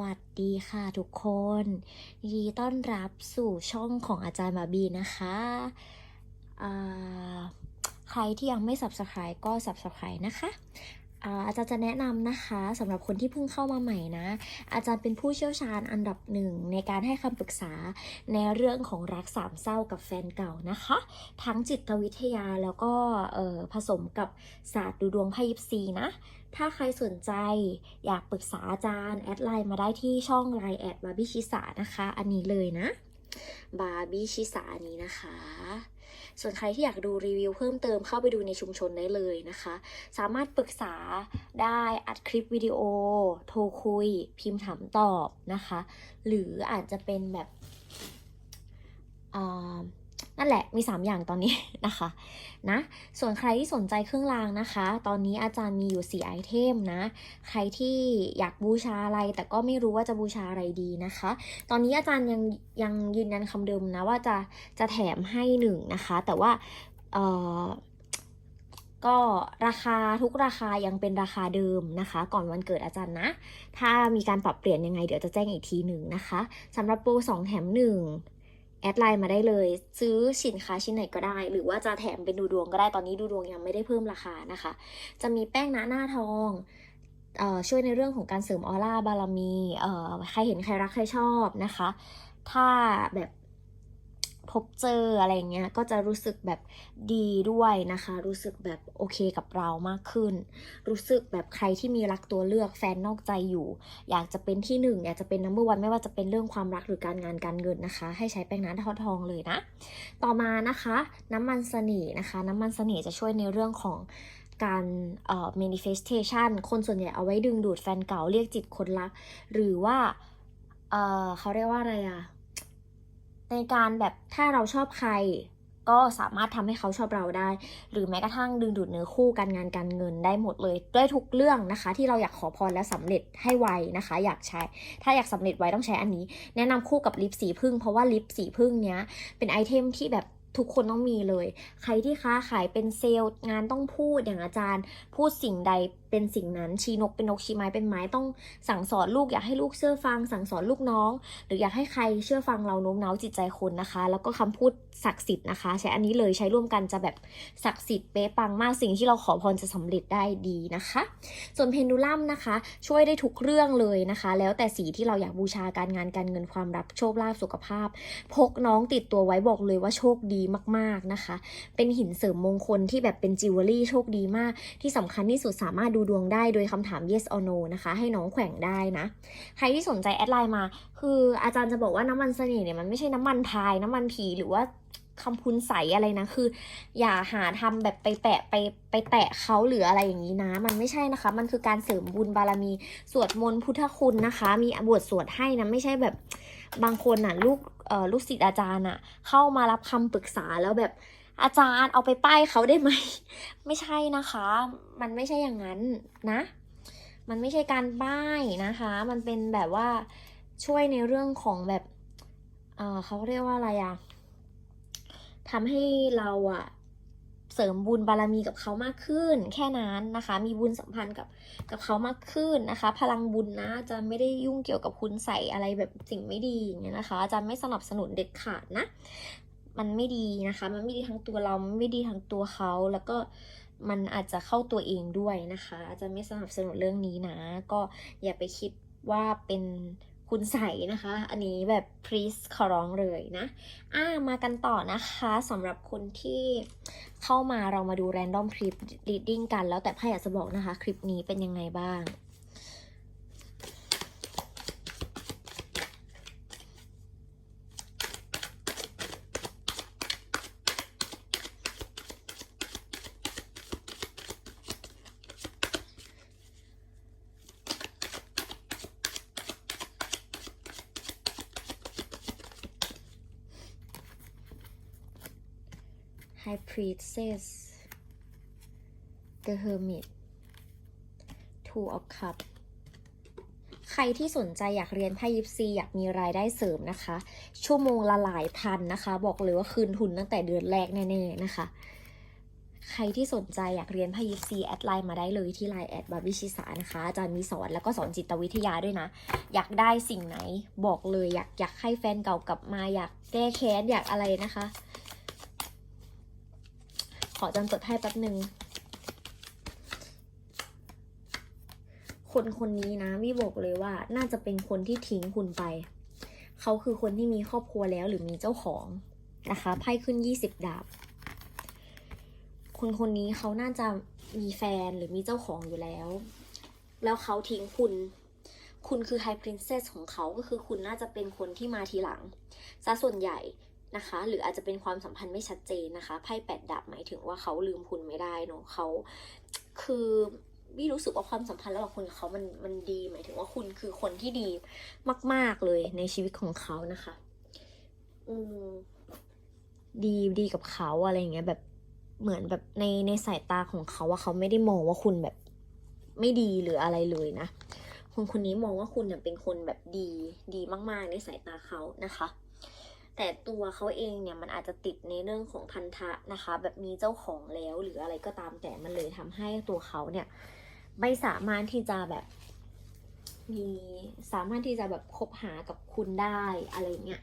สวัสดีค่ะทุกคนยินดีต้อนรับสู่ช่องของอาจารย์บาบีนะคะใครที่ยังไม่ subscribe ก็ subscribe นะคะ อาจารย์จะแนะนำนะคะสำหรับคนที่เพิ่งเข้ามาใหม่นะ อาจารย์เป็นผู้เชี่ยวชาญอันดับหนึ่งในการให้คำปรึกษาในเรื่องของรักสามเศร้ากับแฟนเก่านะคะ ทั้งจิตวิทยาแล้วก็ผสมกับศาสตร์ดูดวงไพ่ยิปซีนะ ถ้าใครสนใจอยากปรึกษาอาจารย์แอดไลน์มาได้ที่ช่องไลน์แอดบาร์บี้ชิสานะคะ อันนี้เลยนะบาร์บี้ชิสานี้นะคะ ส่วนใครที่อยากดูรีวิวเพิ่มเติมเข้าไปดูในชุมชนได้เลยนะคะ สามารถปรึกษาได้อัดคลิปวิดีโอ โทรคุย พิมพ์ถามตอบนะคะ หรืออาจจะเป็นแบบอ่า นั่นแหละมี 3 อย่างตอนนี้นะคะนะส่วนใครที่สนใจเครื่องรางนะคะ ตอนนี้อาจารย์มีอยู่ 4 ไอเทมนะ ใครที่อยากบูชาอะไร แต่ก็ไม่รู้ว่าจะบูชาอะไรดีนะคะ ตอนนี้อาจารย์ยังยังยืนยันคำเดิมนะว่าจะจะแถมให้หนึ่งนะคะ แต่ว่าเออก็ราคาทุกราคายังเป็นราคาเดิมนะคะ ก่อนวันเกิดอาจารย์นะ ถ้ามีการปรับเปลี่ยนยังไงเดี๋ยวจะแจ้งอีกทีหนึ่งนะคะสำหรับโปร2แถม1 แอดไลน์มาได้เลย ซื้อสินค้าชิ้นไหนก็ได้ หรือว่าจะแถมเป็นดูดวงก็ได้ตอนนี้ดูดวงยังไม่ได้เพิ่มราคานะคะ จะมีแป้งหน้าหน้าทองออช่วยในเรื่องของการเสริมออร่าบารมีใครเห็นใครรักใครชอบนะคะ ถ้าแบบ พบเจออะไรเงี้ยก็จะรู้สึกแบบดีด้วยนะคะ รู้สึกแบบโอเคกับเรามากขึ้น รู้สึกแบบใครที่มีรักตัวเลือกแฟนนอกใจอยู่ อยากจะเป็นที่หนึ่งอยากจะเป็นนัมเบอร์วันไม่ว่าจะเป็นเรื่องความรักหรือการงานการเงินนะคะ ให้ใช้แป้งน้ำทอทองเลยนะ ต่อมานะคะ น้ำมันเสน่ห์นะคะ น้ำมันเสน่ห์จะช่วยในเรื่องของการเอ่อ manifestation คนส่วนใหญ่เอาไว้ดึงดูดแฟนเก่าเรียกจิตคนรัก หรือว่าเอ่อเขาเรียกว่าอะไรอะ ในการแบบถ้าเราชอบใคร ก็สามารถทำให้เขาชอบเราได้ หรือแม้กระทั่งดึงดูดเนื้อคู่การงานการเงินได้หมดเลยด้วยทุกเรื่องนะคะ ที่เราอยากขอพรและสำเร็จให้ไวนะคะ อยากใช้ ถ้าอยากสำเร็จไวต้องใช้อันนี้ แนะนำคู่กับลิปสีพึ่งเพราะว่าลิปสีพึ่งเนี้ยเป็นไอเทมที่แบบทุกคนต้องมีเลย ใครที่ค้าขายเป็นเซลล์งานต้องพูดอย่างอาจารย์ พูดสิ่งใด เป็นสิ่งนั้นชี้นกเป็นนกชี้ไม้เป็นไม้ต้องสั่งสอนลูกอยากให้ลูกเชื่อฟัง สั่งสอนลูกน้อง หรืออยากให้ใครเชื่อฟังเราโน้มน้าวจิตใจคนนะคะ แล้วก็คำพูดศักดิ์สิทธิ์นะคะ ใช้อันนี้เลยใช้ร่วมกันจะแบบศักดิ์สิทธิ์เป๊ะปังมากสิ่งที่เราขอพรจะสำเร็จได้ดีนะคะ ส่วนเพนดูลัมนะคะ ช่วยได้ทุกเรื่องเลยนะคะ แล้วแต่สีที่เราอยากบูชาการงานการเงินความรักโชคลาภสุขภาพ พกน้องติดตัวไว้บอกเลยว่าโชคดีมากๆนะคะ เป็นหินเสริมมงคลที่แบบเป็นจิวเวลรี่โชคดีมากที่สำคัญที่สุดสามารถดูดวงได้โดยคำถาม yes or no นะคะ ให้น้องแขว่งได้นะ ใครที่สนใจแอดไลน์มา คืออาจารย์จะบอกว่าน้ำมันเสน่ห์เนี่ยมันไม่ใช่น้ำมันพายน้ำมันผีหรือว่าคำพุนใสอะไรนะ คือ อย่าหาทำแบบไปแปะไปไปแตะเขาหรืออะไรอย่างนี้นะ มันไม่ใช่นะคะ มันคือการเสริมบุญบารมี สวดมนต์พุทธคุณนะคะ มีบทสวดให้นะ ไม่ใช่แบบบางคนน่ะลูกลูกศิษย์อาจารย์น่ะเข้ามารับคำปรึกษาแล้วแบบ อาจารย์เอาไปป้ายเขาได้ไหม ไม่ใช่นะคะ มันไม่ใช่อย่างนั้นนะ มันไม่ใช่การป้ายนะคะ มันเป็นแบบว่าช่วยในเรื่องของแบบเออเขาเรียกว่าอะไรอะทำให้เราอะเสริมบุญบารมีกับเขามากขึ้น แค่นั้นนะคะ มีบุญสัมพันธ์กับกับเขามากขึ้นนะคะ พลังบุญนะจะไม่ได้ยุ่งเกี่ยวกับคุณใส่อะไรแบบสิ่งไม่ดีอย่างเงี้ยนะคะจะไม่สนับสนุนเด็ดขาดนะ มันไม่ดีนะคะ มันไม่ดีทั้งตัวเรามันไม่ดีทั้งตัวเขา แล้วก็มันอาจจะเข้าตัวเองด้วยนะคะ อาจจะไม่สนับสนุนเรื่องนี้นะ ก็อย่าไปคิดว่าเป็นคุณใส่นะคะ อันนี้แบบ please ขอร้องเลยนะ อ่า มากันต่อนะคะสำหรับคนที่เข้ามาเรามาดู random clip reading กัน แล้วแต่พ่อยากจะบอกนะคะ คลิปนี้เป็นยังไงบ้าง High Priestess The Hermit Two of Cups ใครที่สนใจอยากเรียนไพ่ยิปซีอยากมีรายได้เสริมนะคะ ชั่วโมงละหลายพันนะคะ บอกเลยว่าคืนทุนตั้งแต่เดือนแรกแน่ๆนะคะ ใครที่สนใจอยากเรียนไพ่ยิปซีแอดไลน์มาได้เลยที่ไลน์แอดบาร์บิชิสานะคะอาจารย์มีสอนแล้วก็สอนจิตวิทยาด้วยนะ อยากได้สิ่งไหนบอกเลยอยากอยากให้แฟนเก่ากลับมาอยากแก้แค้นอยากอะไรนะคะ ขอจำจดให้แป๊บหนึ่งคนคนนี้นะมี่บอกเลยว่าน่าจะเป็นคนที่ทิ้งคุณไป เขาคือคนที่มีครอบครัวแล้วหรือมีเจ้าของนะคะไพ่ขึ้น20ดาบ คนคนนี้เขาน่าจะมีแฟนหรือมีเจ้าของอยู่แล้ว แล้วเขาทิ้งคุณ คุณคือไฮพรินเซสของเขาก็คือคุณน่าจะเป็นคนที่มาทีหลังซะส่วนใหญ่ นะคะ หรืออาจจะเป็นความสัมพันธ์ไม่ชัดเจนนะคะไพ่แปดดาบหมายถึงว่าเขาลืมคุณไม่ได้เนอะเขาคือพี่รู้สึกว่าความสัมพันธ์ระหว่างคุณกับเขามันมันดีหมายถึงว่าคุณคือคนที่ดีมาก ๆเลยในชีวิตของเขานะคะ อืมดีดีกับเขาอะไรอย่างเงี้ยแบบเหมือนแบบในในสายตาของเขาว่าเขาไม่ได้มองว่าคุณแบบไม่ดีหรืออะไรเลยนะคนคนนี้มองว่าคุณเนี่ยเป็นคนแบบดีดีมาก ๆ ในสายตาเขานะคะ แต่ตัวเขาเองเนี่ยมันอาจจะติดในเรื่องของพันธะนะคะ แบบมีเจ้าของแล้วหรืออะไรก็ตามแต่มันเลยทำให้ตัวเขาเนี่ยไม่สามารถที่จะแบบมีสามารถที่จะแบบคบหากับคุณได้อะไรเงี้ย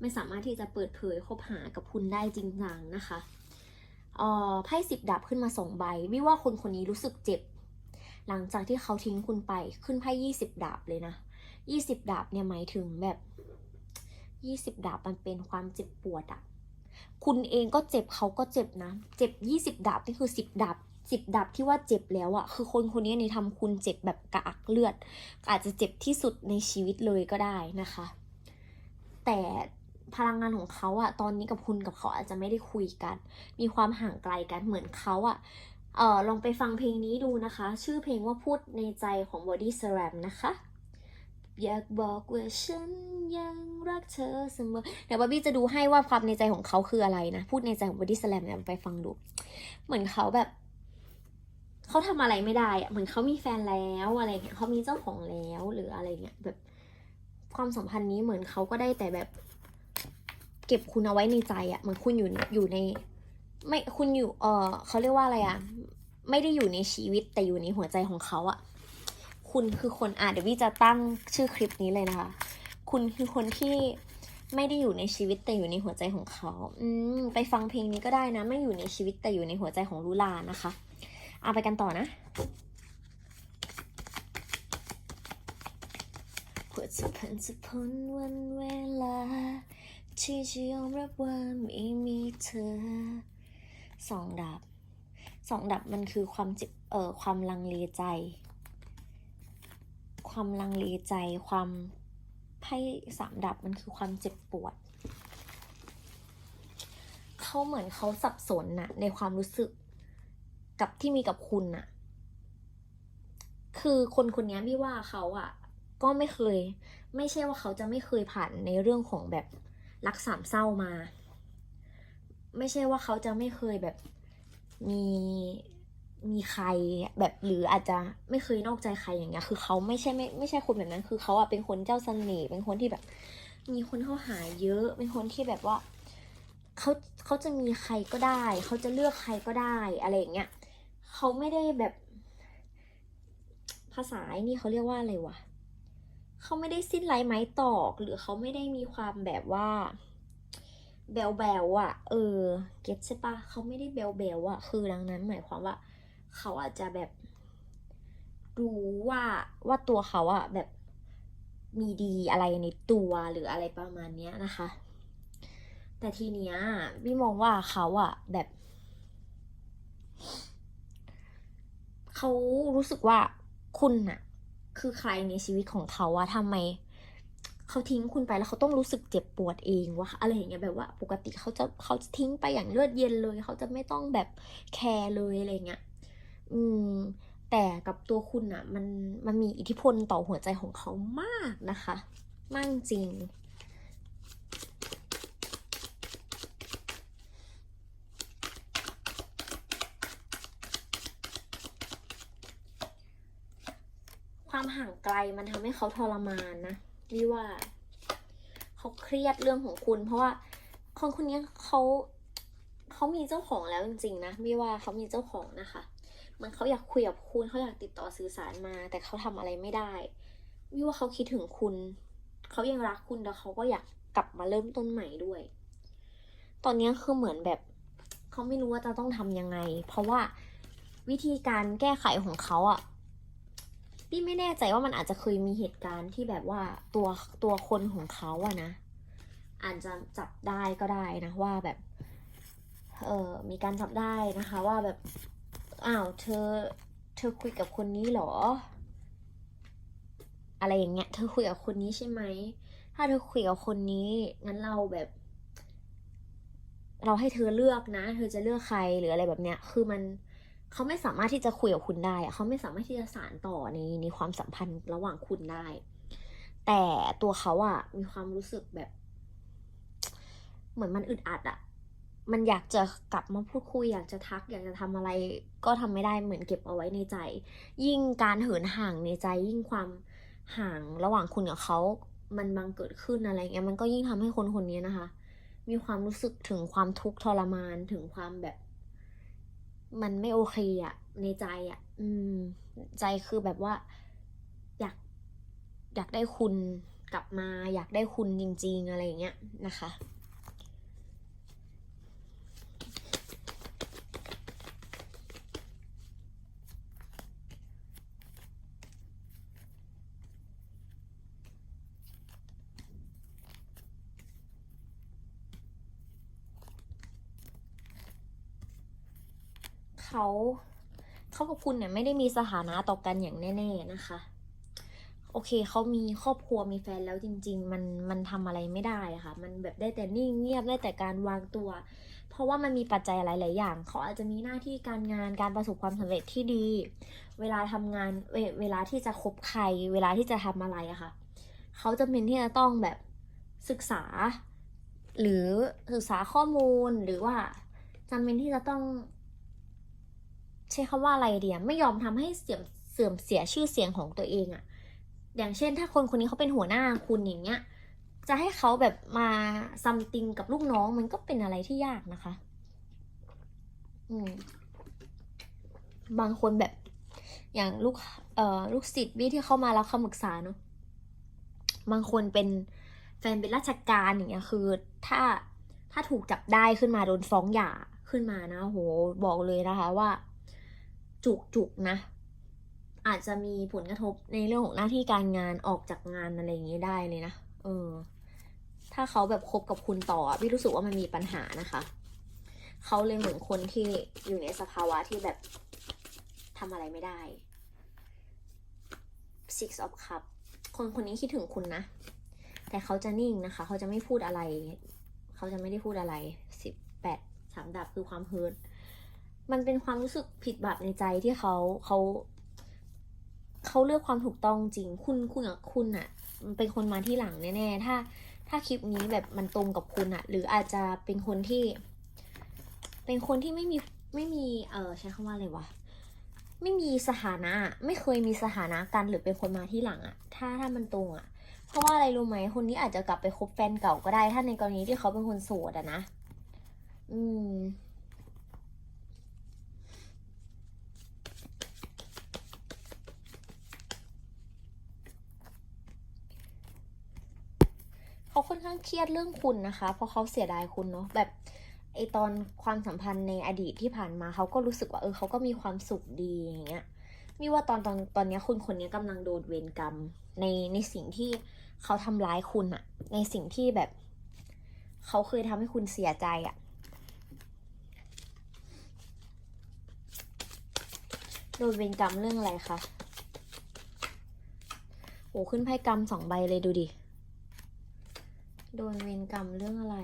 ไม่สามารถที่จะเปิดเผยคบหากับคุณได้จริงจังนะคะเอ่อไพ่สิบดาบขึ้นมาสองใบวิว่าคนคนนี้รู้สึกเจ็บ หลังจากที่เขาทิ้งคุณไปขึ้นไพ่ยี่สิบดาบเลยนะยี่สิบดาบเนี่ยหมายถึงแบบ ยี่สิบดาบมันเป็นความเจ็บปวดอะคุณเองก็เจ็บเขาก็เจ็บนะ เจ็บยี่สิบดาบนี่คือสิบดาบสิบดาบที่ว่าเจ็บแล้วอะคือคนคนนี้ในทำคุณเจ็บแบบกระอักเลือด อาจจะเจ็บที่สุดในชีวิตเลยก็ได้นะคะ แต่พลังงานของเขาอะตอนนี้กับคุณกับเขาอาจจะไม่ได้คุยกัน มีความห่างไกลกันเหมือนเขาอะเออลองไปฟังเพลงนี้ดูนะคะ ชื่อเพลงว่าพูดในใจของ Body Slam นะคะ อยากบอกว่าฉันยังรักเธอเสมอเดี๋ยวบอบบี้จะดูให้ว่าความในใจของเขาคืออะไรนะ พูดในใจของ Body Slam เนี่ยไปฟังดู เหมือนเขาแบบ เขาทำอะไรไม่ได้อะเหมือนเขามีแฟนแล้วอะไรเงี้ยเขามีเจ้าของแล้วหรืออะไรเงี้ยแบบความสัมพันธ์นี้เหมือนเขาก็ได้แต่แบบ เก็บคุณเอาไว้ในใจอะเหมือนคุณอยู่อยู่ใน ไม่คุณอยู่เออเขาเรียกว่าอะไรอะไม่ได้อยู่ในชีวิตแต่อยู่ในหัวใจของเขาอะ คุณคือคนอะเดี๋ยววิจะตั้งชื่อคลิปนี้เลยนะคะ คุณคือคนที่ไม่ได้อยู่ในชีวิตแต่อยู่ในหัวใจของเขา อืมไปฟังเพลงนี้ก็ได้นะ ไม่อยู่ในชีวิตแต่อยู่ในหัวใจของลูลานะคะ เอาไปกันต่อนะเพื่อจะผ่านจะพ้นวันเวลา ที่จะยอมรับว่าไม่มีเธอสองดับสองดับมันคือความเจ็บเอ่อความลังเลใจ ความลังเลใจความไพ่สามดับมันคือความเจ็บปวด เขาเหมือนเขาสับสนน่ะในความรู้สึกกับที่มีกับคุณน่ะคือคนคนนี้พี่ว่าเขาอะก็ไม่เคย ไม่ใช่ว่าเขาจะไม่เคยผ่านในเรื่องของแบบรักสามเศร้ามา ไม่ใช่ว่าเขาจะไม่เคยแบบมี มีใครแบบหรืออาจจะไม่เคยนอกใจใครอย่างเงี้ย คือเขาไม่ใช่ไม่ไม่ใช่คนแบบนั้น คือเขาอะเป็นคนเจ้าเสน่ห์เป็นคนที่แบบ มีคนเข้าหาเยอะ เป็นคนที่แบบว่าเขาเขาจะมีใครก็ได้ เขาจะเลือกใครก็ได้อะไรอย่างเงี้ยเขาไม่ได้แบบ ภาษาไอ้นี่เขาเรียกว่าอะไรวะเขาไม่ได้สิ้นไร้ไม้ตอก หรือเขาไม่ได้มีความแบบว่าแบลแบลอะเออ เก็ตใช่ปะเขาไม่ได้แบลแบลอะคือดังนั้นหมายความว่า เขาอาจจะแบบรู้ว่าว่าตัวเขาอะแบบมีดีอะไรในตัวหรืออะไรประมาณเนี้ยนะคะ แต่ทีเนี้ยพี่มองว่าเขาอะแบบเขารู้สึกว่าคุณน่ะคือใครในชีวิตของเขาอะทำไมเขาทิ้งคุณไปแล้วเขาต้องรู้สึกเจ็บปวดเองวะอะไรอย่างเงี้ยแบบว่า ปกติเขาจะเขาจะทิ้งไปอย่างเลือดเย็นเลย เขาจะไม่ต้องแบบแคร์เลยอะไรเงี้ย อืม แต่กับตัวคุณอะมันมันมีอิทธิพลต่อหัวใจของเขามากนะคะ มากจริงความห่างไกลมันทำให้เขาทรมานนะนี่ว่า เขาเครียดเรื่องของคุณ เพราะว่าคนคนนี้เขาเขามีเจ้าของแล้วจริงๆนะไม่ว่าเขามีเจ้าของนะคะ มันเขาอยากคุยกับคุณเขาอยากติดต่อสื่อสารมา แต่เขาทำอะไรไม่ได้วิว่าเขาคิดถึงคุณ เขายังรักคุณแต่เขาก็อยากกลับมาเริ่มต้นใหม่ด้วย ตอนนี้คือเหมือนแบบเขาไม่รู้ว่าจะต้องทำยังไง เพราะว่าวิธีการแก้ไขของเขาอะพี่ไม่แน่ใจว่ามันอาจจะเคยมีเหตุการณ์ที่แบบว่าตัวตัวคนของเขาอะนะอาจจะจับได้ก็ได้นะว่าแบบ เออมีการจับได้นะคะ ว่าแบบ อ้าวเธอ เธอคุยกับคนนี้เหรอ อะไรอย่างเงี้ย เธอคุยกับคนนี้ใช่ไหม ถ้าเธอคุยกับคนนี้งั้นเราแบบ เราให้เธอเลือกนะ เธอจะเลือกใครหรืออะไรแบบเนี้ย คือมันเขาไม่สามารถที่จะคุยกับคุณได้เขาไม่สามารถที่จะสานต่อในในความสัมพันธ์ระหว่างคุณได้ แต่ตัวเขาอะมีความรู้สึกแบบ เหมือนมันอึดอัดอะ มันอยากจะกลับมาพูดคุยอยากจะทัก อยากจะทำอะไร ก็ทำไม่ได้เหมือนเก็บเอาไว้ในใจ ยิ่งการเหินห่างในใจ ยิ่งความห่างระหว่างคุณกับเขามันบังเกิดขึ้นอะไรเงี้ยมันก็ยิ่งทำให้คนคนนี้นะคะ มีความรู้สึกถึงความทุกข์ทรมานถึงความแบบ มันไม่โอเคอะในใจอะอืม ใจคือแบบว่า อยาก อยากได้คุณกลับมา อยากได้คุณจริง ๆ อะไรอย่างเงี้ยนะคะ เขาเขากับคุณเนี่ยไม่ได้มีสถานะต่อกันอย่างแน่ ๆนะคะ โอเคเขามีครอบครัวมีแฟนแล้วจริง ๆ มันมันทำอะไรไม่ได้ะค่ะ มันแบบได้แต่นิ่งเงียบได้แต่การวางตัว เพราะว่ามันมีปัจจัยหลาย ๆ อย่างเขาอาจจะมีหน้าที่การงานการประสบความสำเร็จที่ดี เวลาทำงานเวเวลาที่จะคบใคร เวลาที่จะทำอะไรอะค่ะเขาจะเป็นที่จะต้องแบบศึกษา หรือศึกษาข้อมูลหรือว่าจำเป็นที่จะต้อง ใช้คำว่าอะไรเดียไม่ยอมทำให้เสื่อมเสื่อมเสียชื่อเสียงของตัวเองอะอย่างเช่น ถ้าคนคนนี้เขาเป็นหัวหน้าคุณอย่างเงี้ย จะให้เขาแบบมาซัมติงกับลูกน้องมันก็เป็นอะไรที่ยากนะคะ อืม บางคนแบบ อย่างลูก เอ่อ ลูกศิษย์วิที่เข้ามารับคำปรึกษาเนาะ บางคนเป็นแฟนเป็นราชการอย่างเงี้ย คือ ถ้า ถ้าถูกจับได้ขึ้นมาโดนฟ้องหย่าขึ้นมานะ โห บอกเลยนะคะว่า จุกจุกนะ อาจจะมีผลกระทบในเรื่องของหน้าที่การงานออกจากงานอะไรอย่างนี้ได้เลยนะ เออ ถ้าเขาแบบคบกับคุณต่อพี่รู้สึกว่ามันมีปัญหานะคะ เขาเลยเหมือนคนที่อยู่ในสภาวะที่แบบทำอะไรไม่ได้ six of cup คนคนนี้คิดถึงคุณนะ แต่เขาจะนิ่งนะคะ เขาจะไม่พูดอะไร เขาจะไม่ได้พูดอะไรสิบแปดสามดับคือความเฮิร์ต มันเป็นความรู้สึกผิดบาปในใจที่เขาเขาเขาเลือกความถูกต้องจริง คุณคุณกับคุณอะเป็นคนมาที่หลังแน่ๆ ถ้า ถ้าคลิปนี้แบบมันตรงกับคุณอะหรืออาจจะเป็นคนที่ เป็นคนที่ไม่มีไม่มีเออใช้คำว่าอะไรวะไม่มีสถานะ ไม่เคยมีสถานะกันหรือเป็นคนมาที่หลังอะถ้าถ้ามันตรงอะเพราะว่าอะไรรู้ไหมคนนี้อาจจะกลับไปคบแฟนเก่าก็ได้ ถ้าในกรณีที่เขาเป็นคนโสดอะนะ อืม เขาค่อนข้างเครียดเรื่องคุณนะคะ เพราะเขาเสียดายคุณเนาะแบบไอตอนความสัมพันธ์ในอดีตที่ผ่านมาเขาก็รู้สึกว่าเออเขาก็มีความสุขดีอย่างเงี้ยมีว่าตอนตอนตอนนี้คุณคนนี้กำลังโดนเวรกรรมในในสิ่งที่เขาทำร้ายคุณอะในสิ่งที่แบบเขาเคยทำให้คุณเสียใจอะโดนเวรกรรมเรื่องอะไรคะโอ้ขึ้นไพ่กรรมสองใบเลยดูดิ โดนเวรกรรมเรื่องอะไร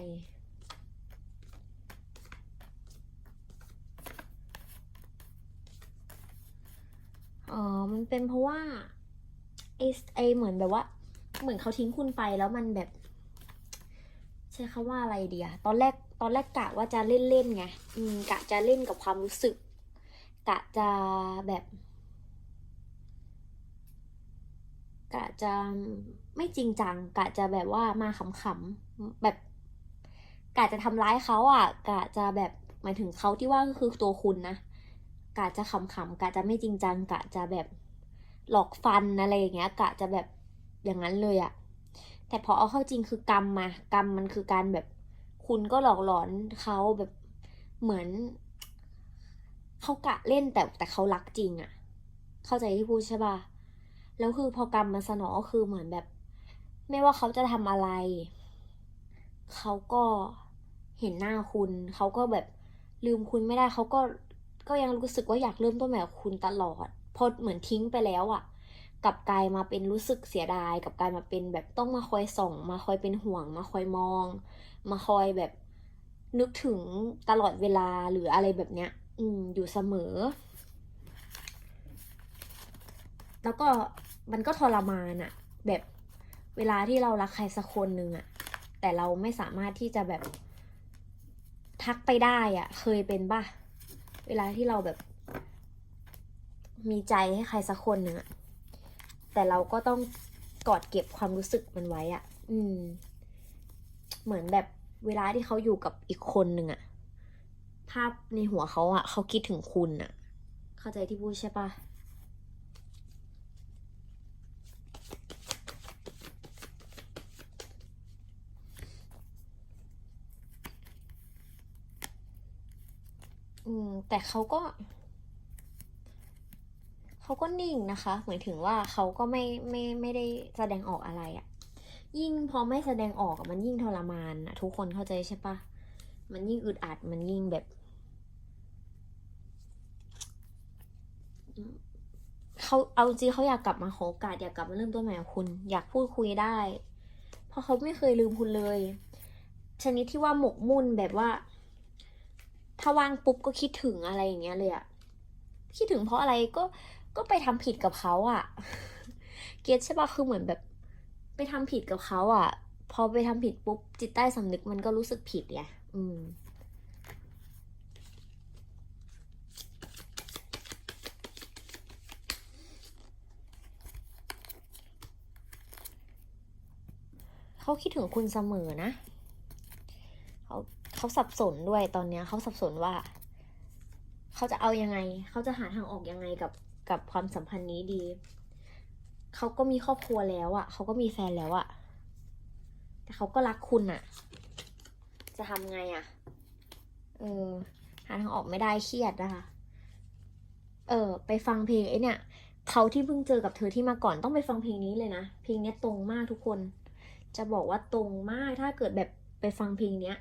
อ๋อ มันเป็นเพราะว่าไอไอเหมือนแบบว่า เหมือนเขาทิ้งคุณไปแล้วมันแบบ ใช้คำว่าอะไรเดียตอนแรกตอนแรกกะว่าจะเล่นเล่นไง อืมกะจะเล่นกับความรู้สึก กะจะแบบ กะจะไม่จริงจัง กะจะแบบว่ามาขำๆแบบกะจะทำร้ายเขาอะ กะจะแบบหมายถึงเขาที่ว่าก็คือตัวคุณนะกะจะขำๆกะจะไม่จริงจัง กะจะแบบหลอกฟันอะไรอย่างเงี้ย กะจะแบบอย่างนั้นเลยอะแต่พอเอาเข้าจริงคือกรรมมากรรมมันคือการแบบคุณก็หลอกหลอนเขาแบบเหมือนเขากะเล่นแต่แต่เขารักจริงอะเข้าใจที่พูดใช่ปะ แล้วคือพอกรรมมันสนองก็คือเหมือนแบบ ไม่ว่าเขาจะทำอะไร เขาก็เห็นหน้าคุณ เขาก็แบบลืมคุณไม่ได้เขาก็ก็ยังรู้สึกว่าอยากเริ่มต้นใหม่กับคุณตลอดพอเหมือนทิ้งไปแล้วอะ่ะกลับกลายมาเป็นรู้สึกเสียดายกับกลายมาเป็นแบบต้องมาคอยส่อง มาคอยเป็นห่วง มาคอยมอง มาคอยแบบนึกถึงตลอดเวลาหรืออะไรแบบเนี้ย อืมอยู่เสมอ แล้วก็ มันก็ทรมานอะแบบเวลาที่เรารักใครสักคนหนึ่งอะแต่เราไม่สามารถที่จะแบบทักไปได้อะเคยเป็นป่ะ เวลาที่เราแบบ มีใจให้ใครสักคนหนึ่งอะแต่เราก็ต้องกอดเก็บความรู้สึกมันไว้อะอืม เหมือนแบบเวลาที่เขาอยู่กับอีกคนหนึ่งอะภาพในหัวเขาอะเขาคิดถึงคุณอะเข้าใจที่พูดใช่ปะ อืม แต่เขาก็เขาก็นิ่งนะคะ หมายถึงว่าเขาก็ไม่ไม่ไม่ได้แสดงออกอะไรอะ่ะ ยิ่งพอไม่แสดงออกมันยิ่งทรมานอะทุกคนเข้าใจใช่ปะมันยิ่งอึดอัดมันยิ่งแบบ เขาเอาจริงเขาอยากกลับมาขอโอกาสอยากกลับมาเริ่มต้นใหม่กับคุณ อยากพูดคุยได้ เพราะเขาไม่เคยลืมคุณเลย ชนิดที่ว่าหมกมุ่นแบบว่า ถ้าว่างปุ๊บก็คิดถึงอะไรอย่างเงี้ยเลยอะคิดถึงเพราะอะไรก็ก็ไปทำผิดกับเขาอะเก็ตใช่ปะคือเหมือนแบบ ไปทำผิดกับเขาอะพอไปทำผิดปุ๊บจิตใต้สำนึกมันก็รู้สึกผิดไงอืมเขาคิดถึงคุณเสมอนะ เขาสับสนด้วยตอนเนี้ยเขาสับสนว่า เขาจะเอายังไง เขาจะหาทางออกยังไงกับกับความสัมพันธ์นี้ดี เขาก็มีครอบครัวแล้วอะ่ะ เขาก็มีแฟนแล้วอะ่ะ แต่เขาก็รักคุณอะ่ะ จะทำไงอะ่ะ เออ หาทางออกไม่ได้เครียดนะคะ เออ ไปฟังเพลงไอ้เนี่ยเขาที่เพิ่งเจอกับเธอที่มาก่อนต้องไปฟังเพลงนี้เลยนะ เพลงนี้ตรงมากทุกคน จะบอกว่าตรงมากถ้าเกิดแบบไปฟังเพลงเนี้ย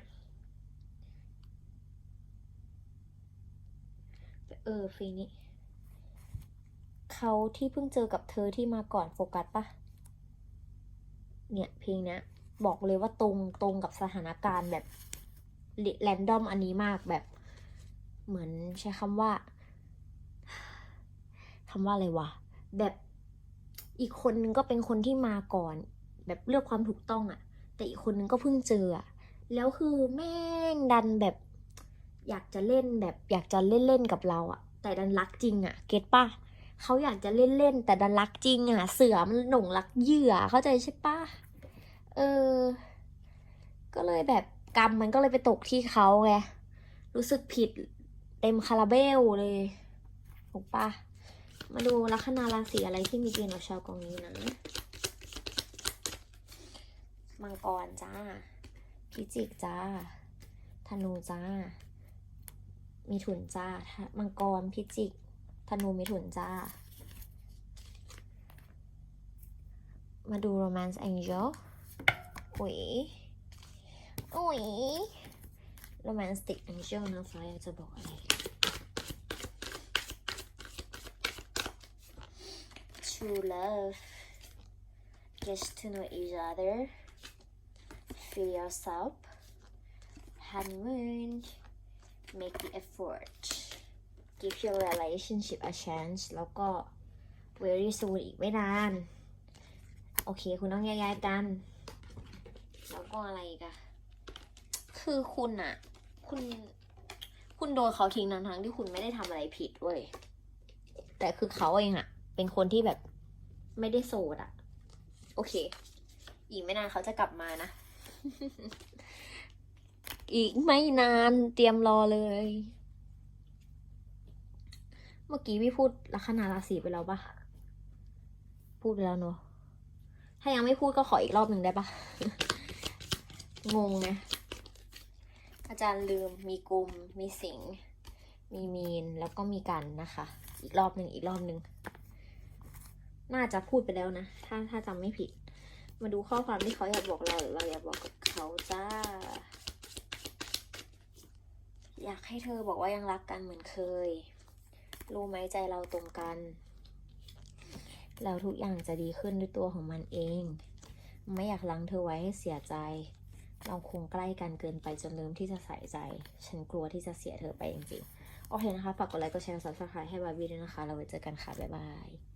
ออเพลงนี้เขาที่เพิ่งเจอกับเธอที่มาก่อนโฟกัสปะเนี่ยเพลงเนี้ย บอกเลยว่าตรงตรงกับสถานการณ์แบบแรนดอมอันนี้มากแบบ เหมือนใช้คำว่าคำว่าอะไรวะแบบอีกคนนึงก็เป็นคนที่มาก่อน แบบเลือกความถูกต้องอะแต่อีกคนนึงก็เพิ่งเจออะแล้วคือแม่งดันแบบ อยากจะเล่นแบบอยากจะเล่นเล่นกับเราอะแต่ดันรักจริงอะเก็ตปะเขาอยากจะเล่นเล่นแต่ดันรักจริงอะเสือมันหลงรักเหยื่อเข้าใจใช่ปะเออ ก็เลยแบบกรรมมันก็เลยไปตกที่เขาไงรู้สึกผิดเต็มคาราเบลเลยถูกปะมาดูลัคนาราศีอะไรที่มีเกณฑ์กับชาวกองนี้นะมังกรจ้าพิจิกจ้าธนูจ้า มีถุนจ้า มังกร พิจิก ธนูมีถุนจ้า มาดู Romance Angel อุ๋ย อุ๋ย Romantic Angel นะฟ้าอยากจะบอกอะไร True love get to know each other feel yourself honeymoon make the effort give your relationship a chance แล้วก็ very soon อีกไม่นาน โอเค คุณต้องแยกย้ายกัน แล้วก็อะไรกอะคือคุณอะคุณ คุณโดนเขาทิ้งทั้งทั้งที่คุณไม่ได้ทำอะไรผิดเว้ย แต่คือเขาเองอะเป็นคนที่แบบไม่ได้โสดอะโอเค อีกไม่นานเขาจะกลับมานะ อีกไม่นานเตรียมรอเลย เมื่อกี้พี่พูดลัคนาราศีไปแล้วปะพูดไปแล้วเนอะถ้ายังไม่พูดก็ขออีกรอบหนึ่งได้ปะงงไงอาจารย์ลืมมีกลุ่มมีสิง มีมีน แล้วก็มีกันนะคะ อีกรอบหนึ่งอีกรอบหนึ่งน่าจะพูดไปแล้วนะ ถ้าถ้าจำไม่ผิด มาดูข้อความที่เขาอยากบอกเราหรือเราอยากบอกกับเขาจ้า อยากให้เธอบอกว่ายังรักกันเหมือนเคย รู้ไหมใจเราตรงกัน แล้วทุกอย่างจะดีขึ้นด้วยตัวของมันเอง ไม่อยากลังเธอไว้ให้เสียใจ เราคงใกล้กันเกินไปจนลืมที่จะใส่ใจ ฉันกลัวที่จะเสียเธอไปจริงๆ โอเคนะคะ ฝากกดไลค์ กดแชร์ ซับสไครต์ให้บาร์บี้ด้วยนะคะ เราไว้เจอกันค่ะ บ๊ายบาย